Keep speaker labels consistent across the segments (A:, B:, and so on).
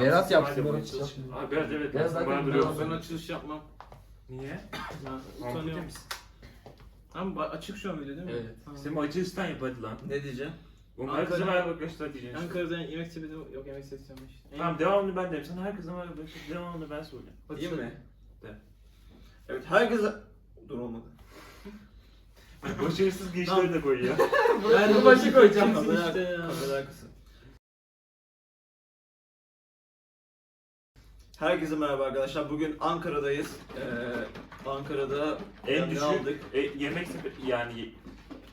A: Berat yapsın.
B: Hadi
A: Berat.
B: Abi Berat evet.
A: Berat
B: sen
A: zaten.
C: Ben açılış yapmam.
B: Niye?
C: Ben utanıyorum. Ama açık şu an video değil mi?
A: Evet.
C: Tamam.
B: Sen açılıştan yap hadi lan.
D: Ne diyeceğim?
B: Oğlum herkese merhaba arkadaşlar diyeceksin. işte.
C: Ankara'da yemek sepeti yok yemek sepeti yapmış.
B: Tamam devamını ben derim. Sana herkese merhaba arkadaşlar. Devamını ben söyleyeyim.
D: Değil mi?
B: De.
D: Evet herkese... Dur olmadı.
B: Başarısız gençleri de koyuyor.
C: Ben
A: Bunu başa koyacağım.
C: Kimsin işte ya.
D: Kamera arkası. Herkese merhaba arkadaşlar. Bugün Ankara'dayız. Ee, Ankara'da
B: en
D: ne
B: düşük
D: aldık?
B: e, yemek sepeti yani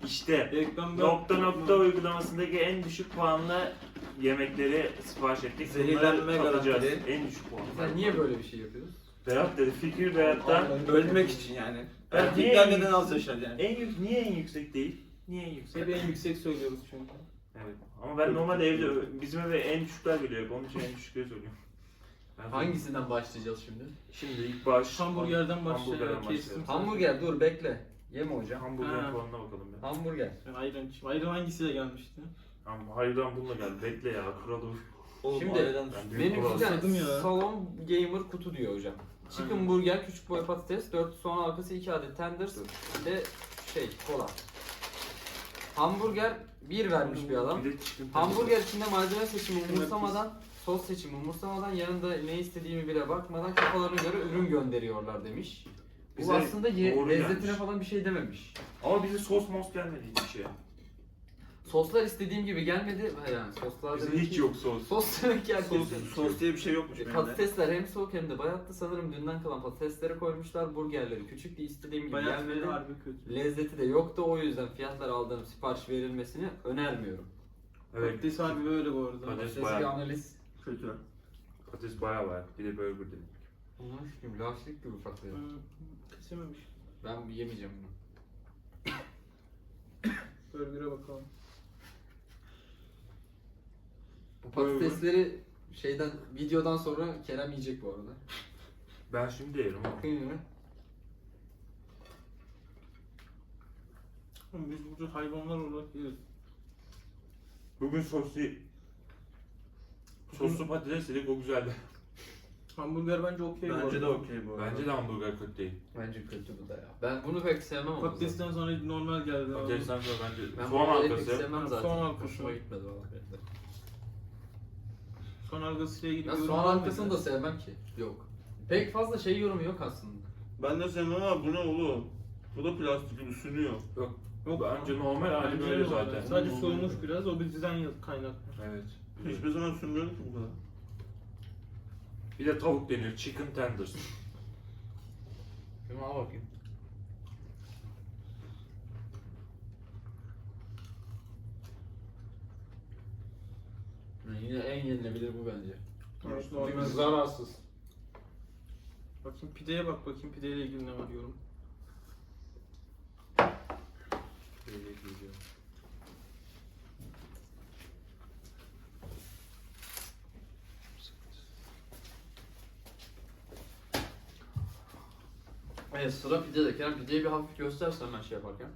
B: işte
C: Reklam
B: nokta nokta uygulamasındaki en düşük puanla yemekleri sipariş ettik.
D: Zehirlenme
B: Bunları tadacağız.
D: garantili.
B: En düşük puan.
A: Sen niye böyle bir şey yapıyorsun?
B: Berat dedi. Fikir Berat'tan.
D: Ölmek için yani.
B: Ben
D: Erkekler
B: niye-
D: neden az yaşar yani?
B: En yük niye en yüksek değil? Niye en yüksek?
C: Hep en yüksek söylüyoruz çünkü.
B: Evet. Ama ben normalde evde bizim eve en düşükler geliyor. Onun için en düşükleri söylüyorum. Ben
A: Hangisinden başlayacağız şimdi?
B: Şimdi ilk baş
C: Hamburgerden başlayalım.
B: Başlayalım.
A: Hamburger dur bekle. Yeme hocam.
B: Hamburger
C: Ha.
B: puanına bakalım ya.
A: Hamburger.
C: Ben ayran. Ayran hangisiyle gelmişti?
B: Ama hayırdan bununla geldi. Bekle ya. Kuralı
D: Oğlum,
A: Şimdi-
B: Ben büyük
A: Benim
B: kural.
A: tane
C: ya.
A: salon gamer kutu diyor hocam. Chicken
C: Aynen.
A: burger, küçük boy patates, 4 soğan halkası, 2 adet tenders ve şey kola. Hamburger 1 vermiş bir adam.
B: Bir de
A: Hamburger içinde malzeme seçimi umursamadan, sos seçimi umursamadan, yanında ne istediğimi bile bakmadan kafalarına göre ürün gönderiyorlar demiş. Bu
B: Bize
A: aslında ye-
B: doğru
A: lezzetine
B: gelmiş.
A: falan bir şey dememiş.
B: Ama bize sos mos gelmedi hiçbir şey.
A: Soslar istediğim gibi gelmedi. Ha Yani soslar
B: Bize
A: demek
B: hiç
A: ki-
B: yok sos.
A: Sos demek ki herkes.
D: Sos, sos diye bir şey yokmuş
A: E,
D: benim de.
A: Patatesler hem soğuk hem de bayatlı sanırım dünden kalan patatesleri koymuşlar. Burgerleri küçüktü istediğim gibi
C: Bayağı
A: gelmedi.
C: harbi kötü.
A: Lezzeti de yoktu o yüzden fiyatlar aldığım sipariş verilmesini önermiyorum.
B: Evet.
C: Patates harbi böyle bu arada.
B: Patates bayağı-
A: analiz.
D: Kötü.
B: Patates bayağı var. Bir de burger dedim.
A: Olmuş gibi lastik gibi ufaklığı.
C: Hı, Kesememiş.
A: Ben yemeyeceğim bunu.
C: Burger'a bakalım.
A: Bu patatesleri şeyden videodan sonra Kerem yiyecek bu arada.
B: Ben şimdi yerim.
A: Bakın yine.
C: Oğlum Biz burada hayvanlar olarak yiyoruz.
B: Bugün soslu soslu patates yedik o güzeldi.
C: Hamburger bence okey bu
D: Bence
C: arada.
D: de okey bu arada.
B: Bence de hamburger kötü değil.
A: Bence kötü bu da ya. Ben bunu pek sevmem ama. zaten.
C: Patatesten sonra normal geldi.
B: Patatesten sonra bence
A: Ben
B: soğan
A: bunu pek
B: halkası.
A: sevmem zaten.
C: Soğan halkası.
A: Hoşuma gitmedi valla.
C: Son algısıyla ilgili
A: Ya
C: yorum
A: soğan
C: var mıydı?
A: halkasını da sevmem ki. Yok. Pek fazla şey yorumu yok aslında.
D: Ben de sevmem ama bu ne oğlum? Bu da plastik gibi sünüyor.
B: Yok.
C: Yok,
B: Bence normal hali
C: bence
B: böyle
C: normal.
B: zaten.
C: Sadece soğumuş biraz o bizden kaynaklı.
B: Evet.
D: Hiçbir zaman sünmüyordu ki bu kadar.
B: Bir de tavuk deniyor. Chicken tenders.
A: Şuna al bakayım. Yine en yenilebilir bu bence.
C: Evet, normal.
A: Zararsız.
C: Bakayım pideye bak bakayım pideyle ilgili ne var yorum.
B: Böyle geliyor.
A: Evet sıra pidede. Kerem pideyi bir hafif göstersen ben şey yaparken.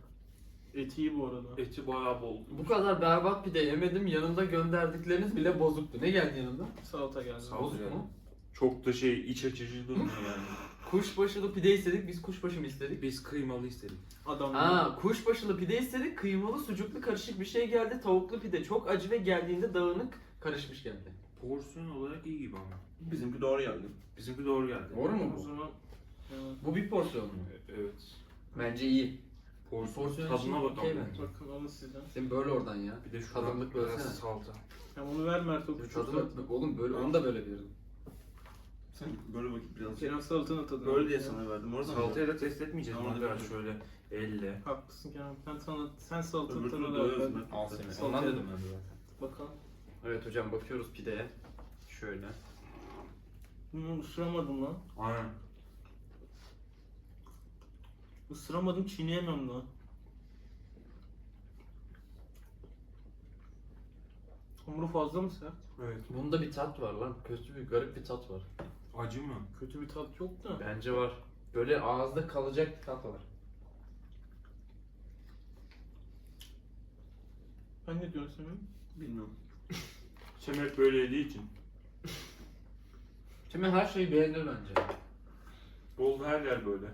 C: Eti iyi bu arada.
B: Eti bayağı bol.
A: Bu kadar berbat pide yemedim. Yanında gönderdikleriniz bile bozuktu. Ne geldi yanında?
C: Salata geldi.
A: Bozuk
B: yani.
A: mu?
B: Çok da şey iç açıcı durmuyor yani.
A: Kuşbaşılı pide istedik. Biz kuşbaşı mı istedik?
B: Biz kıymalı istedik.
C: Adam.
A: Ha, kuşbaşılı pide istedik. Kıymalı, sucuklu karışık bir şey geldi. Tavuklu pide çok acı ve geldiğinde dağınık karışmış geldi.
B: Porsiyon olarak iyi gibi ama.
D: Bizimki doğru geldi.
B: Bizimki doğru geldi.
A: Doğru mu
C: O
A: bu?
C: zaman evet.
A: Bu bir porsiyon mu?
B: Evet.
A: Bence iyi.
B: Porsiyon, tadına
A: için
B: bakalım.
A: okey
C: bakın onu sizden.
A: Sen böyle oradan ya.
B: Bir de
A: Tadımlık
B: biraz
A: bölsene.
B: salta.
C: Ya onu ver Mert o küçük
A: Tadını,
C: salata.
A: oğlum böyle, onu da böyle verirdim.
D: Sen böyle bakıp biraz.
C: Kerem salatanın tadını.
D: Böyle diye sana verdim. Orada
B: Salatayı da test etmeyeceğiz.
D: Tamam,
B: Bunu biraz şöyle elle.
C: Haklısın Kerem. Ben sana sen salatanın
D: Öbür türlü
C: ver.
D: doyuyoruz
C: Ben-
D: ben.
A: Al seni. Ondan dedim ben de zaten.
C: Bakalım.
A: Evet hocam bakıyoruz pideye. Şöyle.
C: Hmm, ısıramadım lan.
B: Aynen.
C: Isıramadım çiğneyemem lan. Hamuru fazla mı sert?
B: Evet.
A: Bunda bir tat var lan. Kötü bir garip bir tat var.
B: Acı mı?
C: Kötü bir tat yok da.
A: Bence var. Böyle ağızda kalacak bir tat var.
C: Ben ne diyorsun Semih?
D: Bilmiyorum.
B: Semet böyle yediği için.
A: Şimdi her şeyi beğenir bence.
B: Bolu her yer böyle.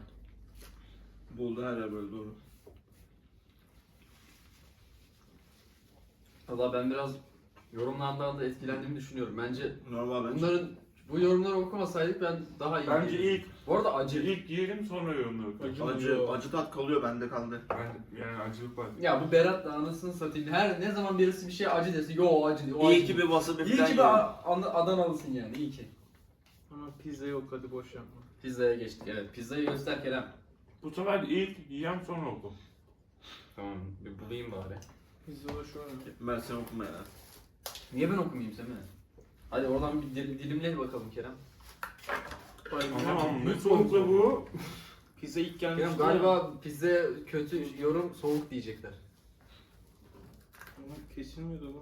D: Buldu her yer böyle doğru.
A: Valla ben biraz yorumlardan da etkilendiğimi düşünüyorum. Bence
D: Normal bence.
A: bunların bu yorumları okumasaydık ben daha iyi
B: Bence
A: bilirdim.
B: ilk
A: Bu arada acı.
B: ilk yiyelim sonra yorumlayalım.
C: Acı.
D: Acı, acı tat kalıyor bende kaldı.
B: Ben yani acılık var.
A: Ya bu Berat da anasını satayım. Her ne zaman birisi bir şey acı desin. Yo acı diyor. o acı
D: İyi ki
A: diyor.
D: bir
A: İyi ki bir. A- An- Adanalısın yani. iyi ki.
C: Ama pizza yok hadi boş yapma.
A: Pizzaya geçtik evet. Pizzayı göster Kerem.
B: Bu sefer ilk yiyem sonra oku.
A: Tamam bir bulayım bari.
C: Pizza da şu an.
D: Ben sen okuma ya.
A: Niye ben okumayayım Semih? Hadi oradan bir dil- dilimle bakalım Kerem.
B: Tamam ne soğuksa bu.
C: Pizza ilk gelmişti.
A: Kerem galiba pizza kötü yorum soğuk diyecekler.
C: Kesilmiyordu bu.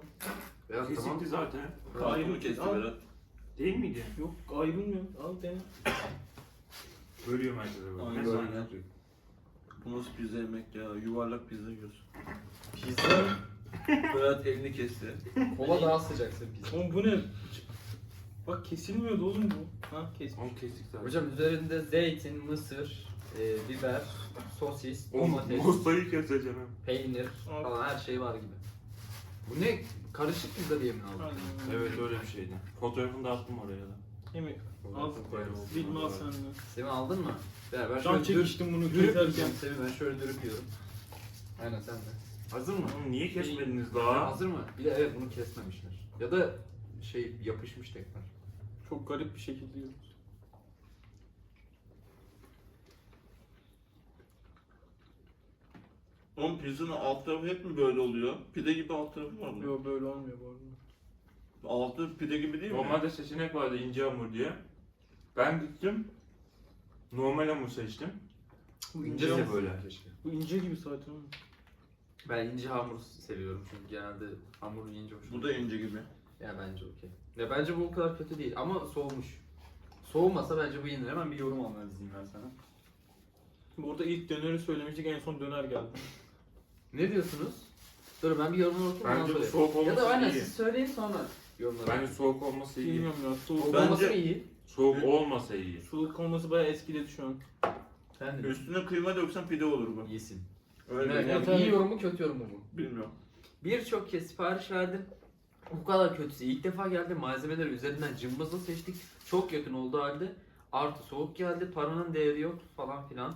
A: Ya tamam.
B: Kesildi zaten.
D: Kalbimi kesti
C: Al.
D: Berat.
B: Değil miydi?
C: Yok ayrılmıyor. Al dene.
B: Bölüyorum herkese böyle.
D: Aynen
B: Ne
D: öyle.
B: zannediyor?
D: Bu nasıl pizza yemek ya? Yuvarlak pizza yiyorsun.
A: Pizza.
D: Berat elini kesti.
A: Kola daha sıcaksın pizza.
C: Oğlum bu ne? Bak kesilmiyordu oğlum bu. Ha kes.
B: Onu kestik zaten.
A: Hocam üzerinde zeytin, mısır, e, biber, sosis, domates,
B: Mostayı keseceğim.
A: peynir
C: Al.
A: falan her şey var gibi. Bu ne? Karışık pizza diye mi aldın?
B: Evet öyle bir şeydi. Fotoğrafını da attım oraya da.
C: Emi al. Bilme al sen de.
A: Semih aldın mı? Ver ben
C: an
A: şöyle dürüp,
C: çekiştim bunu
A: dürüp
C: keserken.
A: Semih ben şöyle dürüp yiyorum. Aynen sen de. Hazır mı?
B: Oğlum niye kesmediniz
A: Ha,
B: daha?
A: Hazır mı? Bir de evet bunu kesmemişler. Ya da şey yapışmış tekrar.
C: Çok garip bir şekilde yiyoruz.
D: Oğlum pizzanın alt tarafı hep mi böyle oluyor? Pide gibi alt tarafı var mı?
C: Yok böyle olmuyor bu arada.
D: Altı pide gibi değil mi?
B: Normalde seçenek vardı ince hamur diye. Ben gittim. Normal hamur seçtim.
C: Bu
A: İnce
C: ince,
A: de böyle keşke.
C: bu ince gibi zaten.
A: Ben ince hamur seviyorum çünkü genelde hamur yiyince hoşuma
D: Bu da ince gibi.
A: Ya bence okey. Ya bence bu o kadar kötü değil ama soğumuş. Soğumasa bence bu yenir. Hemen bir yorum almanızı diyeyim ben sana.
C: Burada ilk döneri söylemiştik en son döner geldi.
A: Ne diyorsunuz? Dur ben bir yorum okuyayım ondan
B: Bence bu soğuk
A: Ya
B: olması
A: da aynen
B: iyi.
A: siz söyleyin sonra yorumları.
B: Bence soğuk olması iyi.
C: Bilmiyorum ya
A: Soğuk
C: soğuk.
D: Ben-
A: olması
D: Bence-
A: mı iyi?
B: Soğuk olmasa iyi.
C: Soğuk olması bayağı etkiledi şu an.
A: Sen de
D: Üstüne kıyma döksen pide olur bu.
A: iyisin.
D: Öyle
A: Evet,
D: mi?
A: yani
C: tabii.
A: iyi yorum mu kötü yorum mu bu?
D: Bilmiyorum.
A: Birçok kez sipariş verdim. Bu kadar kötüsü. İlk defa geldi. Malzemeleri üzerinden cımbızla seçtik. Çok yakın olduğu halde. Artı soğuk geldi. Paranın değeri yok falan filan.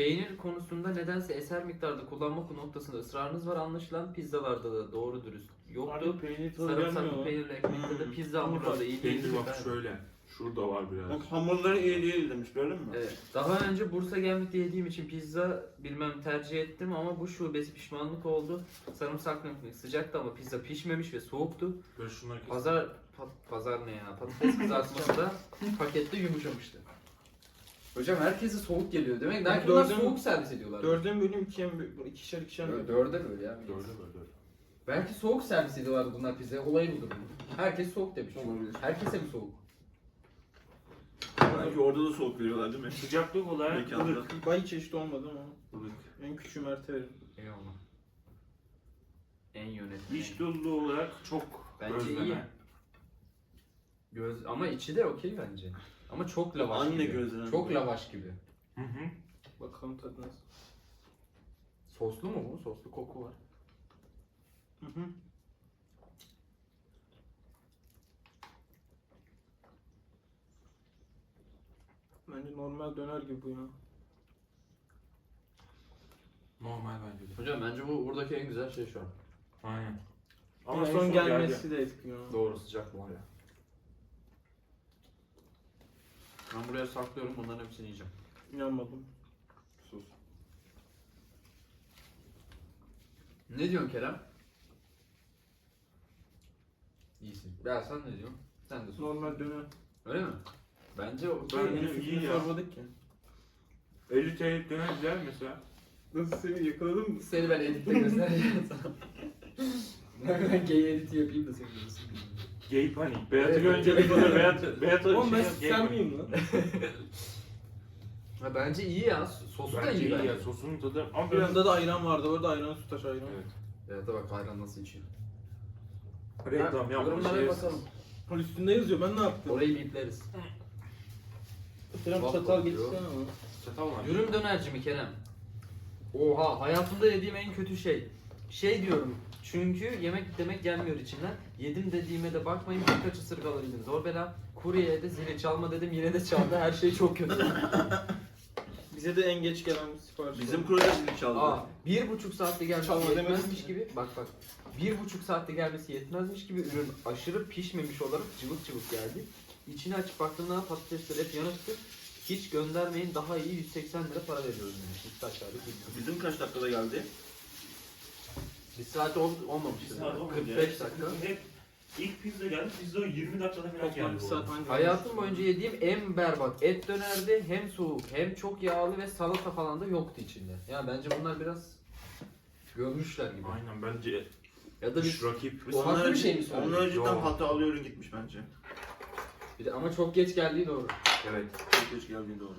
A: Peynir konusunda nedense eser miktarda kullanmak noktasında ısrarınız var anlaşılan. Pizzalarda da doğru dürüst yoktu.
C: Harbi peynir tadı gelmiyor
A: Sarımsaklı
C: lan.
A: peynirli ekmekte de
D: Hmm.
A: pizza hamurları da iyi değil.
B: Peynir bak şöyle. Şurada var biraz.
D: Bak hamurları iyi değil demiş gördün mü?
A: Evet. Daha önce Bursa Gemlik'te yediğim için pizza bilmem tercih ettim ama bu şubesi pişmanlık oldu. Sarımsaklı ekmek sıcaktı ama pizza pişmemiş ve soğuktu.
B: Böyle.
A: Pazar pa- pazar ne ya? Patates kızartması da pakette yumuşamıştı. Hocam herkese soğuk geliyor. Demek belki bunlar
C: Dörde mi-
A: soğuk servis ediyorlar.
C: Dörde mi böleyim ikiye mi? İkişer ikişer mi?
A: Dör- Dörde böyle ya.
B: Böyle.
A: Belki soğuk servis ediyorlardı bunlar pizzaya. Olayı budur. Herkes soğuk demiş.
D: Olabilir.
A: Herkese mi soğuk?
D: Belki orada da soğuk veriyorlar değil mi?
B: Sıcaklık olarak
D: Mekanda.
B: ılık.
C: Bay çeşit olmadı ama
B: ılık.
C: en küçüğü Mert'e verin.
A: Eyvallah. En yönetmen.
B: İç dolu olarak çok
A: Bence
B: özleme.
A: iyi. Göz ama içi de okey bence. Ama çok lavaş
D: Anne
A: gibi.
D: gözleri.
A: Çok lavaş gibi.
B: Hı hı.
C: Bakalım tadı nasıl.
A: Soslu mu bu? Soslu koku var.
C: Hı hı. Bence normal döner gibi bu ya.
B: Normal bence de.
A: Hocam bence bu buradaki en güzel şey şu an.
B: Aynen.
C: Ama
B: en
C: son
B: geldi.
C: gelmesi de etkiliyor.
A: Doğru sıcak var ya. Ben buraya saklıyorum bunların hepsini yiyeceğim.
C: İnanmadım.
D: Sus.
A: Ne diyorsun Kerem? İyisin. Ya sen ne diyorsun? Sen de sus.
C: Normal döner.
A: Öyle mi? Bence o
B: Ben
C: Benim
B: yine iyi ya.
C: sormadık ki.
B: 50 TL döner güzel mesela.
C: Nasıl seni yakaladın mı?
A: Seni ben editte göstereceğim sana. ben gay editi yapayım da seni görsün.
B: Gay panik. Beyat'ı
A: Evet.
B: görünce bir de Beyat, Beyat
C: Oğlum ben
B: şey, gay
C: sen miyim lan?
A: Ha, bence iyi ya. Sosu da
B: Bence
A: iyi
B: iyi
A: bence.
B: ya sosunun tadı ama biraz
C: Yanında da ayran vardı. Orada ayran sütaş ayran.
B: Evet.
A: Evet bak ayran nasıl içiyor.
B: reklam yapma
A: Yorumlara
B: şey
A: bakalım.
C: Ha, Üstünde yazıyor ben ne yaptım?
A: Orayı bipleriz.
C: Kerem çatal getirsene ama.
B: Çatal var.
A: Dürüm dönerci mi Kerem? Oha hayatımda yediğim en kötü şey. Şey diyorum çünkü yemek demek gelmiyor içinden. Yedim dediğime de bakmayın birkaç ısırık alabildim. Zor bela. Kuryeye de zili çalma dedim yine de çaldı. Her şey çok kötü.
C: Bize de en geç gelen sipariş.
D: Bizim kurada zili çaldı.
A: Aa, bir buçuk saatte gelmesi
C: Çalma
A: yetmezmiş
C: demedim.
A: gibi. Bak bak. Bir buçuk saatte gelmesi yetmezmiş gibi ürün aşırı pişmemiş olarak cıvık cıvık geldi. İçini açıp baktığımda patatesler hep yanıktı. Hiç göndermeyin daha iyi 180 lira para veriyoruz demiş. Aşağıda
D: Bizim kaç dakikada geldi?
A: Bir saat ol,
B: Bir
A: olmamıştı.
B: saat olmadı
A: 45
B: ya.
A: dakika.
B: Hep ilk pizza geldi. Pizza 20 dakikada falan geldi.
C: bir saat
A: Hayatım boyunca yediğim en berbat et dönerdi. Hem soğuk hem çok yağlı ve salata falan da yoktu içinde. Ya bence bunlar biraz görmüşler gibi.
B: Aynen bence
A: Ya da bir,
B: rakip.
A: O farklı bir şey mi?
D: Onlar cidden
B: Yok.
D: hatta alıyor gitmiş bence.
A: bir de ama çok geç geldiği doğru.
B: Evet.
D: Çok geç geldiği doğru.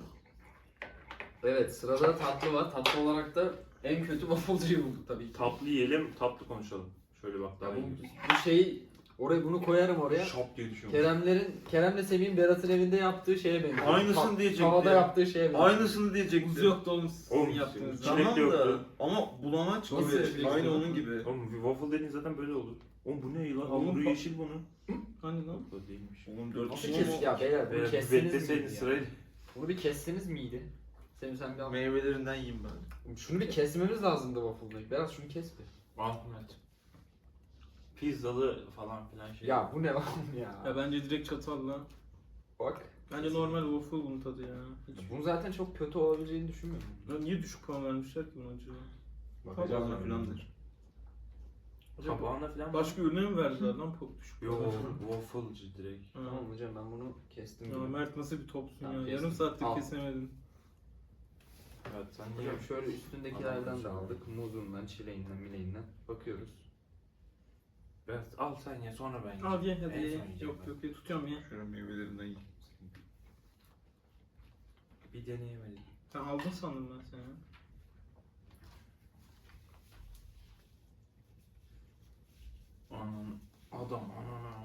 A: Evet sırada tatlı var. Tatlı olarak da en kötü waffle'cıyı bulduk tabii ki.
B: Tatlı yiyelim, tatlı konuşalım. Şöyle bak daha
A: Ya bu,
B: iyi.
A: bu şeyi oraya bunu koyarım oraya.
B: Şap diye düşünüyorum.
A: Keremlerin, Kerem'le Semih'in Berat'ın evinde yaptığı şeye benziyor.
D: Aynısını
A: Ta-
D: diyecektim.
A: Tavada yaptığı şeye benziyor.
D: Aynısını
C: Buz
D: diyecektim.
C: yoktu oğlum sizin
B: Oğlum,
C: yaptığınız.
B: Çilek
D: Tamam
B: de
D: da
B: yoktu.
D: ama bulamaç
A: Nasıl
D: gibi.
A: çilek
D: Aynı
A: yoktu?
D: onun gibi.
B: Oğlum waffle dediğin zaten böyle olur. Oğlum bu ne lan?
C: Oğlum,
B: Hamuru
C: pa-
B: yeşil bunun.
C: Hani lan?
B: Waffle değilmiş.
D: Oğlum 4
A: Nasıl
D: kişi
A: kes ya beyler bunu
B: bir
A: kestiniz miydi ya? Bunu bir kestiniz miydi? Semih sen bir.
D: Meyvelerinden yiyeyim ben.
A: Şunu bir kesmemiz lazımdı waffle'da. Berat şunu kes bir.
B: Ahmet. Pizzalı falan filan şey.
A: Ya bu ne lan ya?
C: Ya bence direkt çatalla.
A: Bak.
C: Bence normal waffle bunun tadı ya. Hiç.
A: Bunun zaten çok kötü olabileceğini düşünmüyorum.
C: Ya niye düşük puan vermişler ki buna acaba?
A: Bakacağız.
D: Tabağına filandır.
B: Tabağına filan.
C: Başka ürüne mi verdiler lan çok düşük
B: Yo
C: puan?
B: wafflecı direkt.
C: Ha.
A: Tamam hocam ben bunu kestim.
C: Ya
A: gibi.
C: Mert nasıl bir topsun
A: Tamam,
C: ya?
A: kestim.
C: Yarım saattir
A: Al.
C: kesemedin.
B: Evet sen niye?
A: Hocam şöyle üstündekilerden de aldık. Muzundan, çileğinden, mileğinden. Bakıyoruz.
B: Evet, al sen ye sonra ben.
C: Al ye
B: En
C: hadi
B: son
C: ye.
B: yiyeceğim
C: Yok
B: ben.
C: yok ye tutuyorum ye.
D: Şöyle meyvelerinden yiyeyim.
B: Bir deneyemedim.
C: Sen aldın sandım ben seni. ya.
B: Anan adam anana.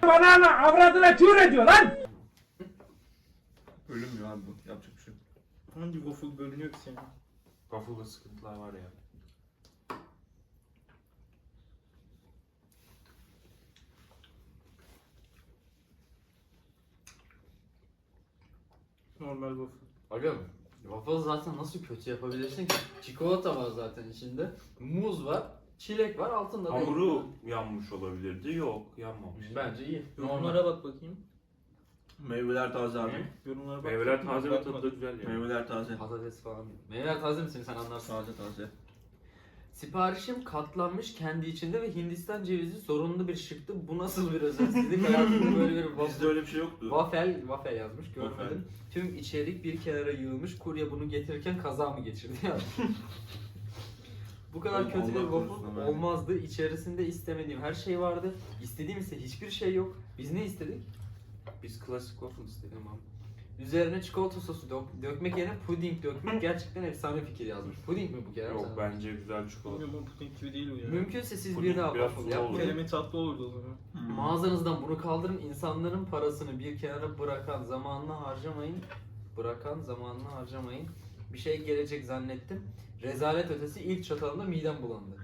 D: Ölüm ya abi bu. Yapacak bir şey yok.
C: Hangi waffle bölünüyor ki senin?
B: Waffle'da sıkıntılar var ya.
C: Normal waffle.
A: Aga waffle zaten nasıl kötü yapabilirsin ki? Çikolata var zaten içinde. Muz var. Çilek var altında da
B: Hamuru yanmış olabilirdi. Yok yanmamış.
A: Bence iyi.
C: Yorumlara bak bakayım.
D: Meyveler taze abi.
C: Yorumlara bak.
B: Meyveler taze ve tadı da güzel yani.
D: Meyveler taze.
A: Patates falan. Meyveler taze misin sen anlarsın.
D: Taze taze.
A: Siparişim katlanmış kendi içinde ve Hindistan cevizi sorunlu bir şıktı. Bu nasıl bir özensizlik? Hayatımda böyle bir
D: Bizde
A: waffle,
D: öyle bir şey yoktu.
A: waffle, waffle yazmış görmedim.
D: Waffle.
A: Tüm içerik bir kenara yığılmış. Kurye bunu getirirken kaza mı geçirdi yazmış. Bu kadar
D: Oğlum,
A: kötü bir waffle olmazdı. İçerisinde istemediğim her şey vardı. İstediğim ise hiçbir şey yok. Biz ne istedik?
B: Biz klasik waffle istedik.
A: Tamam. Üzerine çikolata sosu dök- dökmek yerine puding dökmek gerçekten efsane fikir yazmış. Puding mi bu Kerem?
B: Yok
A: Sen-
B: bence güzel çikolata.
C: Bilmiyorum ama puding gibi değil bu ya.
A: Mümkünse siz
B: Puding
A: bir daha
B: biraz
A: waffle
B: sulu olur.
A: yapmayın.
C: Kelime tatlı olurdu o zaman.
D: Hmm.
A: Mağazanızdan bunu kaldırın. İnsanların parasını bir kenara bırakan zamanını harcamayın. Bırakan zamanını harcamayın. Bir şey gelecek zannettim. Rezalet ötesi ilk çatalında midem bulandı.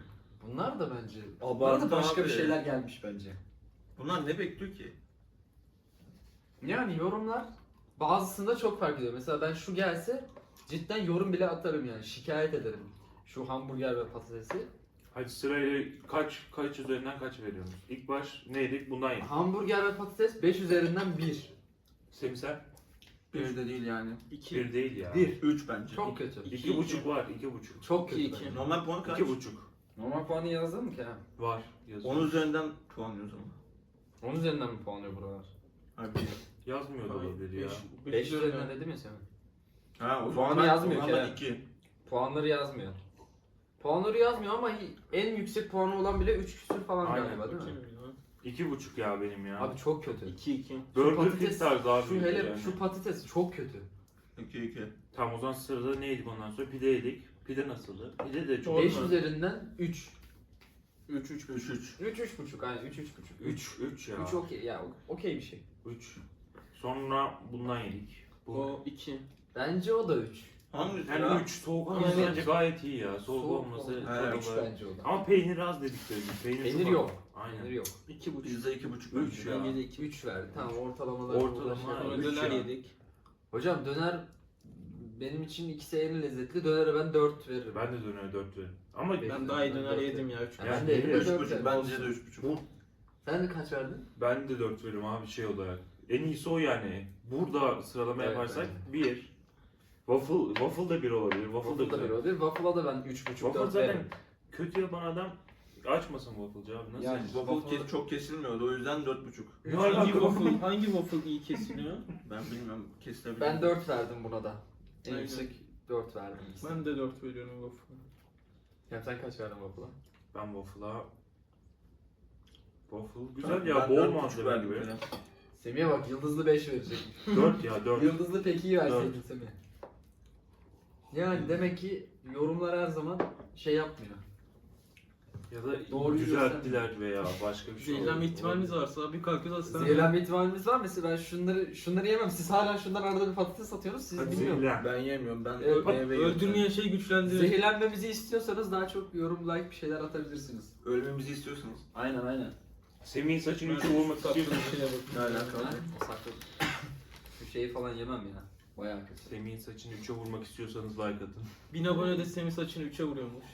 A: Bunlar da bence. Bunlar
D: Abartı
A: başka
D: abi.
A: bir şeyler gelmiş bence.
D: Bunlar ne bekliyor ki?
A: Yani yorumlar bazısında çok fark ediyor. Mesela ben şu gelse cidden yorum bile atarım yani. Şikayet ederim. Şu hamburger ve patatesi.
B: Hadi sırayla kaç kaç üzerinden kaç veriyorsunuz? İlk baş neydik? Bundan yedik.
A: Hamburger ve patates 5 üzerinden 1.
B: Semih sen?
D: Bir de değil yani.
C: İki.
B: Bir değil ya.
A: 1.
D: 3 bence.
A: Çok kötü.
B: İki buçuk var. iki buçuk.
A: Çok kötü.
C: İki, iki.
A: bence.
D: Normal puan kaç?
B: İki buçuk.
A: Normal puanı yazdın mı Kerem?
B: Var. Yazıyor.
D: 10 üzerinden puanlıyoruz ama.
A: 10 üzerinden mi puanlıyor buralar?
D: Abi.
B: Yazmıyor da olabilir ya.
A: 5 üzerinden dedim ya Semih.
D: Ha o
A: Puanı yazmıyor
D: o zaman
A: Kerem.
D: 2.
A: Puanları yazmıyor. Puanları yazmıyor ama en yüksek puanı olan bile 3 küsür falan
B: Aynen,
A: galiba değil mi?
B: İki buçuk ya benim ya.
A: Abi çok kötü.
C: 2 2.
A: Şu
B: Burger
A: patates,
B: King tarzı abi.
A: şu hele
B: yani.
A: şu patates çok kötü.
D: 2 2.
B: Tamam o zaman sırada neydik ondan sonra? Pide yedik. Pide nasıldı? Pide de çok...
C: Doğru.
A: 5
C: mu?
A: üzerinden 3.
C: 3 3
D: 3 3.
A: 3 3 buçuk aynen 3 3 buçuk.
B: 3 3 ya.
A: 3 okey ya okey bir şey.
B: 3. Sonra bundan yedik. Bu.
C: O 2.
A: Bence o da 3.
D: Hangisi
B: Yani
D: ya?
B: 3 soğuk olması
A: Yani-
B: bence gayet iyi ya. Soğuk, olması.
A: olması.
D: Evet.
A: 3
B: tadı-
A: bence o da.
B: Ama peynir az dedikleri gibi. Peynir,
A: Peynir
B: çok
A: yok.
B: az. Aynen.
A: Peynir yok.
C: 2 buçuk.
D: Bizde 2,5
B: Üç
D: bence
B: ya.
D: ya.
C: Bence de 2.
A: 3 verdi. Tamam ortalamalar.
B: Ortalama
C: Sonra
B: üç
C: döner
B: ya.
C: yedik.
A: Hocam döner benim için ikisi en lezzetli. Dönere ben 4 veririm.
B: Ben de döner 4 veririm. Ama
A: Ben-
C: Ben daha iyi
A: Ben
C: döner
A: dört
C: yedim ya 3.
A: Ben
B: Yani
A: de elimde 4
D: 3,5
A: veririm.
D: bence de 3,5.
A: Sen de kaç verdin?
B: ben de 4 veririm abi şey olarak. En iyisi o yani. Burada sıralama
A: Evet,
B: yaparsak
A: evet.
B: 1. Waffle, waffle da 1 olabilir. Waffle, da
A: Waffle'da
B: güzel.
A: bir olabilir. Waffle'a da ben 3,5
B: Waffle
A: 4
B: zaten
A: veririm.
B: kötü yapan adam açmasın waffle'cı abi. Nasıl?
A: Yani
B: Yani,
D: Waffle kes, çok kesilmiyordu o yüzden 4,5.
B: Ne
C: Hangi
B: alaka?
C: waffle, hangi waffle iyi kesiliyor?
D: Ben bilmiyorum kesilebilir.
A: Ben 4 verdim buna da. En
C: Aynen.
A: yüksek 4 verdim.
C: Ben de 4 veriyorum waffle.
A: Ya sen kaç verdin Waffle'a?
B: ben waffle'a Waffle güzel
D: Ben
B: ya bol
D: 4,5
B: malzeme
D: verdim
B: gibi.
D: falan.
A: Semih'e bak yıldızlı 5 verecek.
B: 4 ya 4.
A: yıldızlı pek iyi verseydin
B: Dört.
A: Semih. Yani demek ki yorumlar her zaman şey yapmıyor.
B: Ya da
A: Doğruyu
B: düzelttiler veya başka bir şey
C: Zehirlenme
B: olabilir.
C: ihtimaliniz varsa bir kalkıyoruz hastaneye.
A: Zehirlenme ihtimalimiz var mesela ben şunları şunları yemem. Siz hala şundan arada bir patates satıyorsunuz. Siz
B: Hadi
A: bilmiyorum.
B: zehirlen.
D: Ben yemiyorum. Ben
A: Evet,
C: Bak,
D: meyve
C: öldürmeyen şey güçlendirir.
A: Zehirlenmemizi istiyorsanız daha çok yorum like bir şeyler atabilirsiniz.
D: Ölmemizi istiyorsanız.
A: Aynen aynen.
B: Semih'in saçını
C: Ben
B: üçe vurmak
C: tatlı bir
B: istiyorsun.
D: Ne alakalı?
A: Şu şeyi falan yemem ya. Bayağı kötü.
B: Semih'in saçını üçe vurmak istiyorsanız like atın.
C: 1000 abone de Semih saçını 3'e vuruyormuş.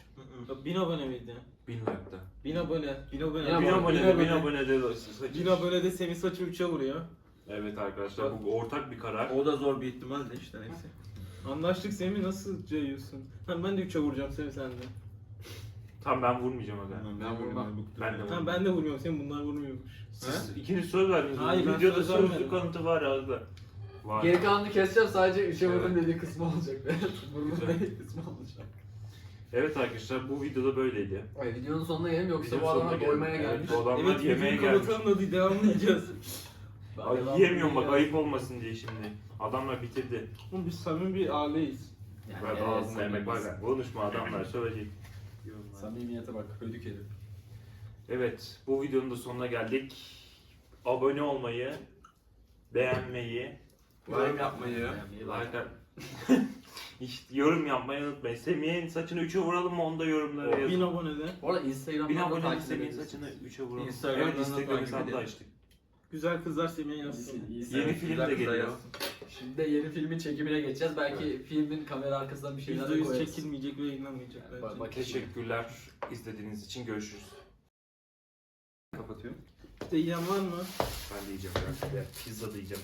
C: Ya 1000 abone miydi?
B: 1000 like'da.
C: 1000 abone. 1000 abone.
A: Bin
B: 1000
A: abone,
B: de 1000 abone de saçı.
C: 1000 abone de Semih saçını 3'e vuruyor.
B: Evet arkadaşlar bu ortak bir karar.
D: O da zor bir ihtimal de işte neyse.
C: Anlaştık Semih nasıl cayıyorsun? Tamam ben de 3'e vuracağım Semih sen de.
B: Tamam ben vurmayacağım aga.
A: Ben vurmam.
B: Ben de
C: Tamam ben de vurmuyorum Semih bunlar vurmuyormuş.
B: Siz ikiniz söz verdiniz.
C: Hayır, ben
B: Videoda
C: söz
B: sözlü
C: vermedim.
B: kanıtı var yazdı. Var.
A: Geri kalanını keseceğim sadece üçe vurdum
B: Evet.
A: dediği kısmı olacak. Vurdum
B: Güzel.
A: dediği kısmı olacak.
B: Evet arkadaşlar bu videoda böyleydi.
A: Ay videonun sonuna gelelim yoksa
B: Videonun
A: bu adamlar
B: sonuna
A: doymaya
B: geldik.
A: gelmiş.
B: Evet, bu adamlar
C: evet
B: yemeğe
C: videoyu
B: gelmiş.
C: da devamını yiyeceğiz.
B: Ay, yiyemiyorum bak ayıp olmasın diye şimdi. Adamlar bitirdi.
C: Oğlum biz samimi bir aileyiz.
A: Yani
B: Ben
A: evet,
B: ağzına yemek var. Konuşma adamlar söyleyecek.
A: Samimiyete bak, hödük herif.
B: Evet bu videonun da sonuna geldik. Abone olmayı, beğenmeyi,
D: Yorum yapmayı.
B: like işte yorum yapmayı unutmayın. Semih'in saçını 3'e vuralım mı onu da yorumlara
C: 1000
B: yazın.
C: abone de.
A: Bu arada Instagram'dan
B: 1000
A: da
B: abone
A: takip
B: Semih'in
A: edebilirsiniz.
B: saçını 3'e vuralım.
D: Instagram'dan
B: evet
D: da
B: Instagram
D: takip
B: hesabı da
D: edin.
B: açtık.
C: Güzel kızlar Semih'e yazsın.
B: Yeni film de geliyor.
A: Şimdi de yeni filmin çekimine geçeceğiz. Belki filmin kamera arkasından bir şeyler de
C: %100
A: koyarız.
C: çekilmeyecek ve yayınlanmayacak
A: Yani
C: bence.
A: bak-
B: Teşekkürler izlediğiniz için görüşürüz.
A: Kapatıyorum.
C: İşte yiyen var mı?
B: Ben de yiyeceğim. Ben de pizza da yiyeceğim.